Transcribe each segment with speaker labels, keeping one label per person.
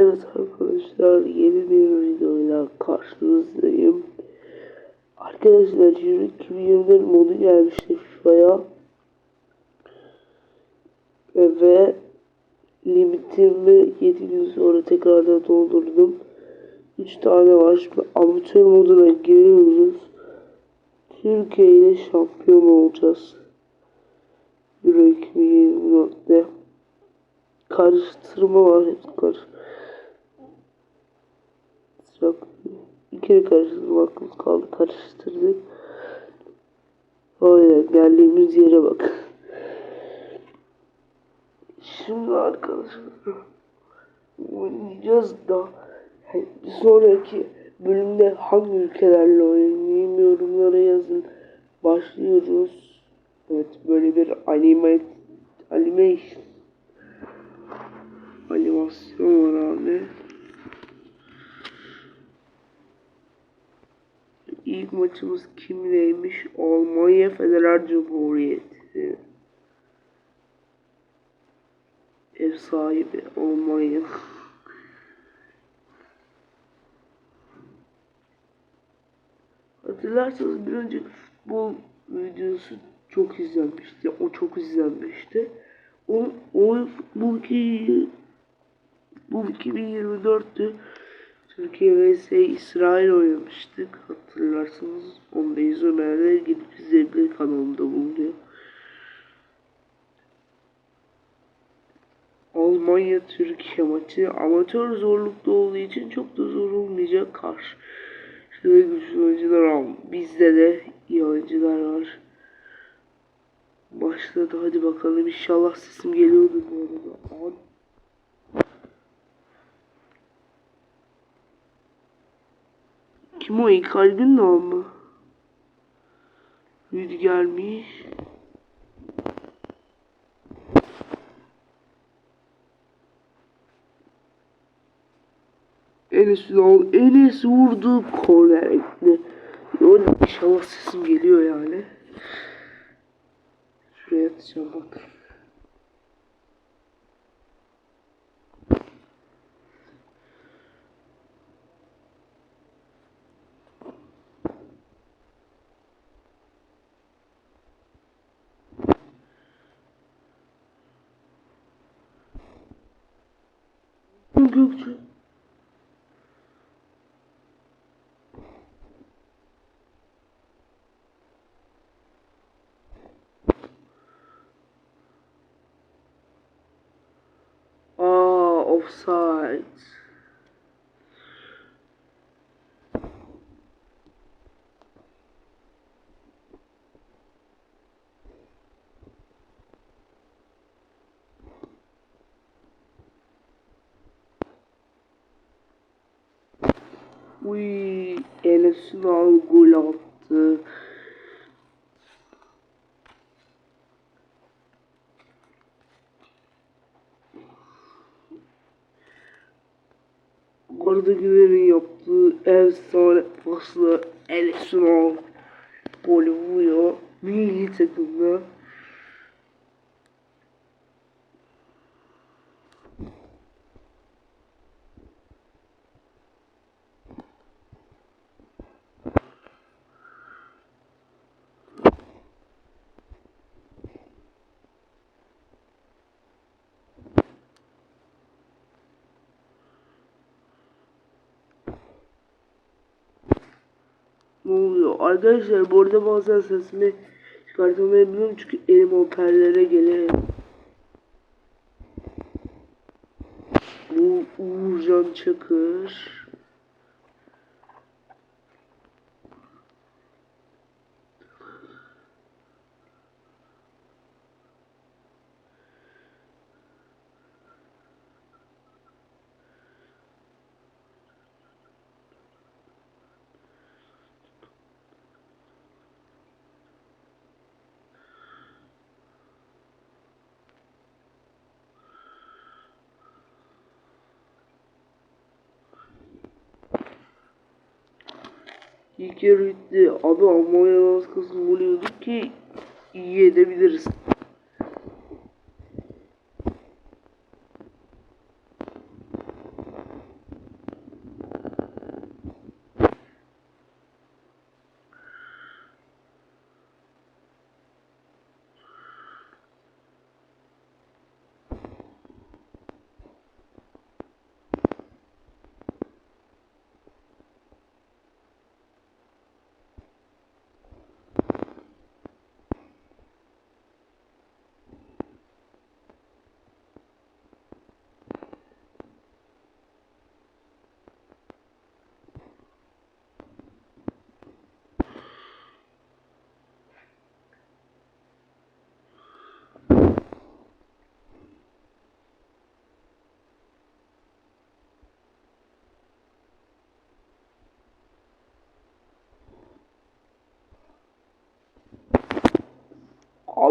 Speaker 1: Evet arkadaşlar yeni bir videoyla karşınızdayım. Arkadaşlar Euro 2024 modu gelmişti FIFA'ya. Ve limitimi 7 gün sonra tekrardan doldurdum. 3 tane var. Şimdi amatör moduna giriyoruz. Türkiye ile şampiyon olacağız. Euro 2024'te karıştırma var. Hep karış. Bir kere karıştırma hakkımız kaldı. Karıştırdık. Öyle geldiğimiz yere bak. Şimdi arkadaşlar oynayacağız da yani bir sonraki bölümde hangi ülkelerle oynayayım yorumlara yazın. Başlıyoruz. Evet böyle bir anime animation animasyon var abi. İlk maçımız kimleymiş? Almanya Federal Cumhuriyeti. Ev sahibi Almanya. Hatırlarsanız bir önceki futbol videosu çok izlenmişti. O çok izlenmişti. O, o bu iki bu 2024'tü. Türkiye vs İsrail oynamıştık. Hatırlarsanız onu da izlemeyenler gidip izleyebilir kanalımda bulunuyor. Almanya Türkiye maçı amatör zorlukta olduğu için çok da zor olmayacak karşı. Şöyle güçlü oyuncular al. Bizde de iyi oyuncular var. Başladı hadi bakalım inşallah sesim geliyordu bu arada. Abi Kim o İlkay Gündoğan mı? Rüdiger'miş. Enes Ünal, Enes vurdu kornerekli. Öyle inşallah sesim geliyor yani. Şuraya atacağım bak. Gökçe. Aa, offside. Uy, Enes Ünal gol attı. Arda Güler'in yaptığı efsane pasla Enes Ünal golü vuruyor. Milli takımda. Ne oluyor? Arkadaşlar bu arada bazen sesimi çıkartamayabiliyorum çünkü elim hoparlöre geliyor. Bu Uğurcan Çakır. İlk yarı bitti. Abi Almanya'dan az kalsın voluyorduk ki iyi edebiliriz.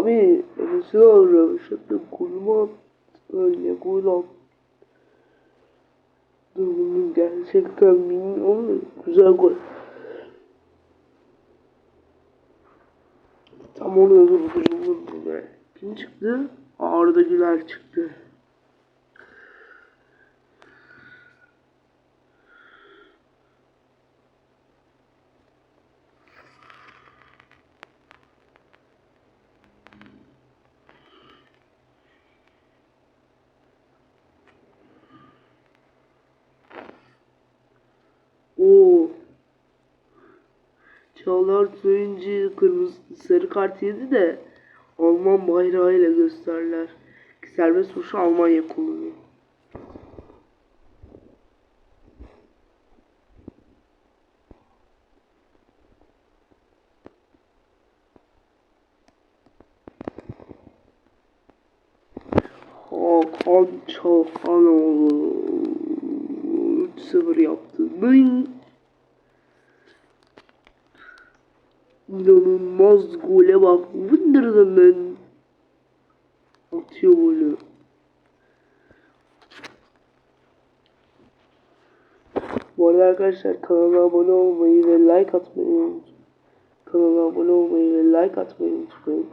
Speaker 1: Abi Enes'i aramıştım. Kulüme öyle gol attı. Bunu gerçekten bilmiyorum da güzel gol. Tam orada durdum. Kim çıktı? Arda Güler çıktı. Çağlar Söyüncü kırmızı sarı kart yedi de Alman bayrağıyla gösterler. Serbest vuruşu Almanya kullanıyor. Hakan Çalhanoğlu 3-0 yaptı. Ding! İnanılmaz gole bak. Wunderman atıyor golü. Bu arada arkadaşlar kanala abone olmayı ve like atmayı unutmayın. Kanala abone olmayı ve like atmayı unutmayın.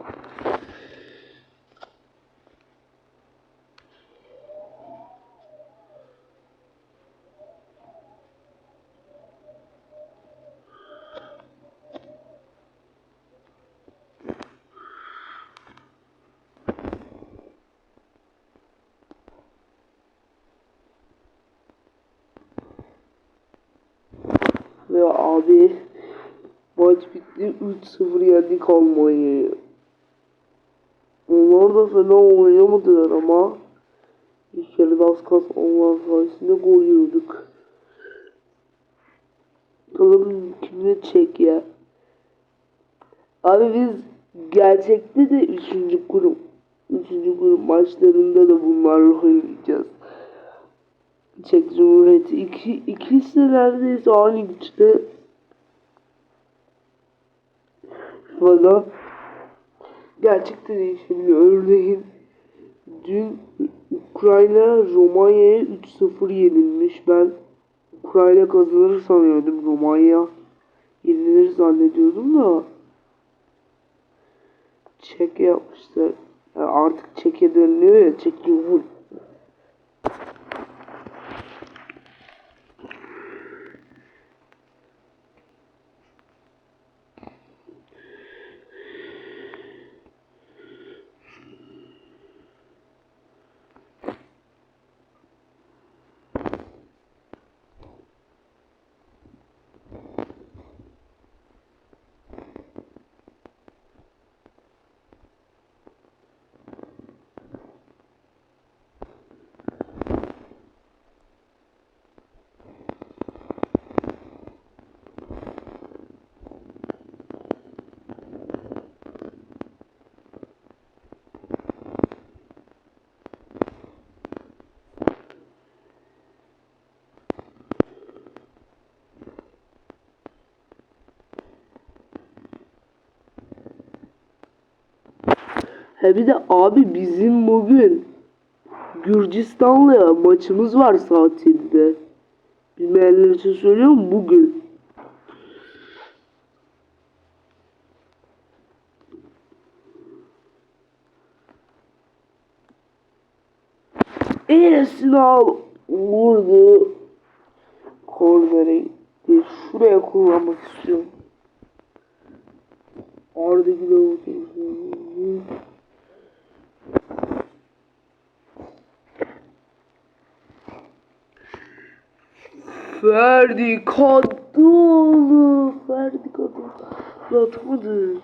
Speaker 1: Ve abi maç bitti 3-0 yendik Almanya'yı. Onlar da fena oynamadılar ama kere de az kalsın onlar sayesinde gol yiyorduk. Bakalım kimle çek ya. Abi biz gerçekte de 3. grup 3. grup maçlarında da bunlarla oynayacağız. Çek Cumhuriyeti iki, ikisi de neredeyse aynı güçte. Bana gerçekten değişebiliyor. Örneğin dün Ukrayna Romanya'ya 3-0 yenilmiş. Ben Ukrayna kazanır sanıyordum. Romanya yenilir zannediyordum da. Çek yapmışlar. Yani artık Çek'e dönüyor ya. Çek Cumhuriyeti. He bir de abi bizim bugün Gürcistan'la maçımız var saat 7'de. Bilmeyenler için söylüyorum bugün. Enesini al. Vurdu. Kornere gitti. Şuraya kullanmak istiyorum. Arda Güler vurdu. Ferdi Kadıoğlu. Ferdi Kadıoğlu. Atmadı.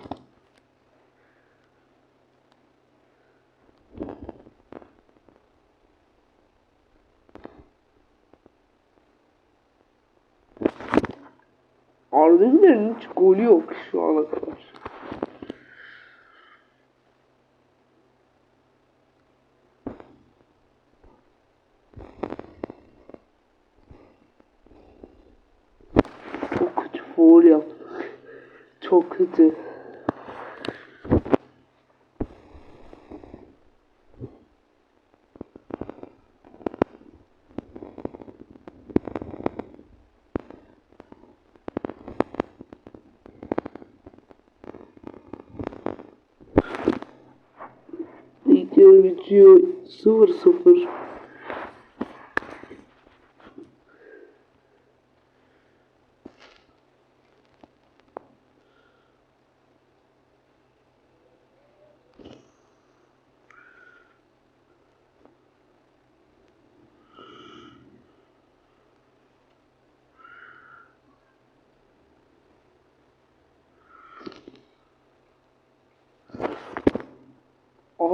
Speaker 1: Arda Güler'in hiç golü yok şu ana kadar. full yaptık. Çok kötü. Video bitiyor 0-0.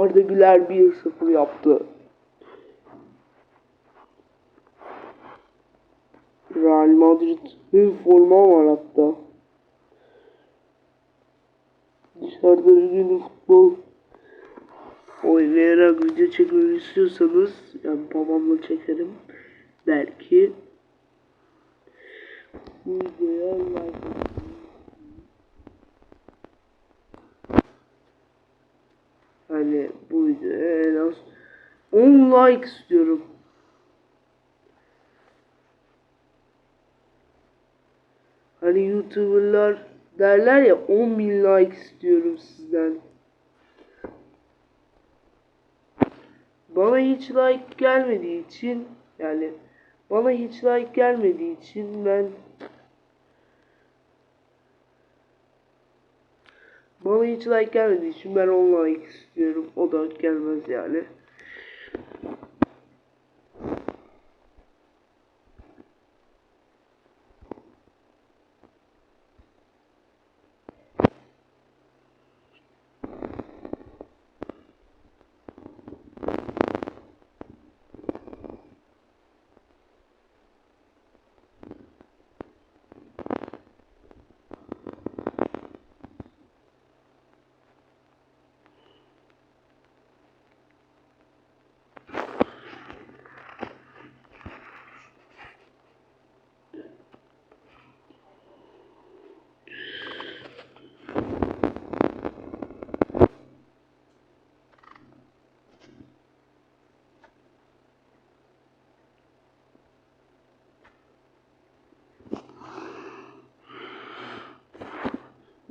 Speaker 1: Arda Güler 1-0 yaptı. Real Madrid'in forma var hatta. Dışarıda gün futbol oynayarak video çekmemi istiyorsanız yani babamla çekerim. Belki videoya like Hani bu videoya en az 10 like istiyorum. Hani YouTuber'lar derler ya 10 bin like istiyorum sizden. Bana hiç like gelmediği için yani bana hiç like gelmediği için ben Bana hiç like gelmediği için ben 10 like istiyorum. O da gelmez yani.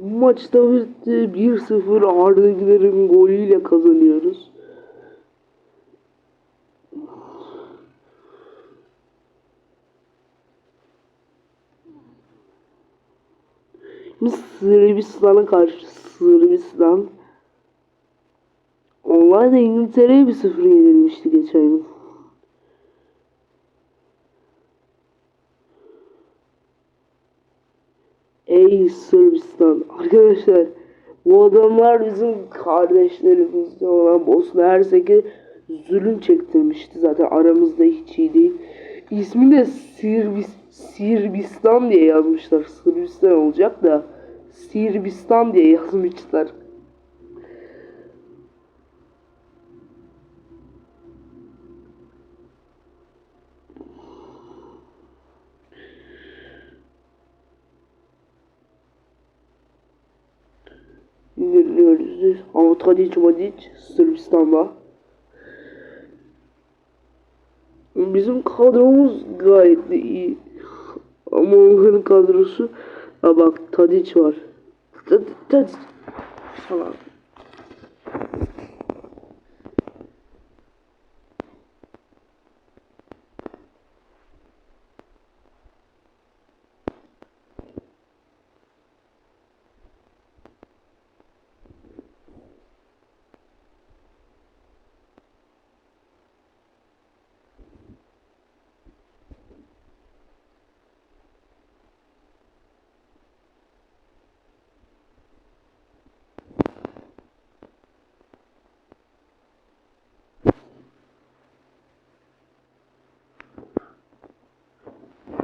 Speaker 1: Maçta bitti 1-0 Arda Güler'in golüyle kazanıyoruz. Biz Sırbistan'a karşı Sırbistan onlar da İngiltere'ye bir sıfır yenilmişti geçen yıl. Ey Sırbistan. Arkadaşlar bu adamlar bizim kardeşlerimizde olan Bosna Hersek'e zulüm çektirmişti. Zaten aramızda hiç iyi değil. İsmi de Sirbis, Sirbistan diye yazmışlar. Sırbistan olacak da Sirbistan diye yazmışlar. Tadic Madic Sırbistan'da. Bizim kadromuz gayet de iyi. Ama onların kadrosu ha bak Tadic var. Tadic, Tadic.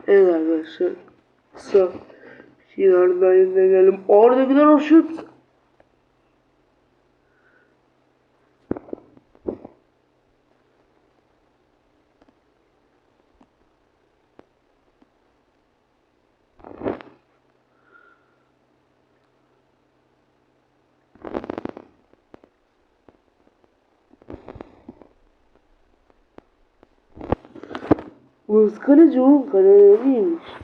Speaker 1: Evet arkadaşlar. Kısa finalden yerine geldim. Orada gider o şut. Buscar junca, né, amigos?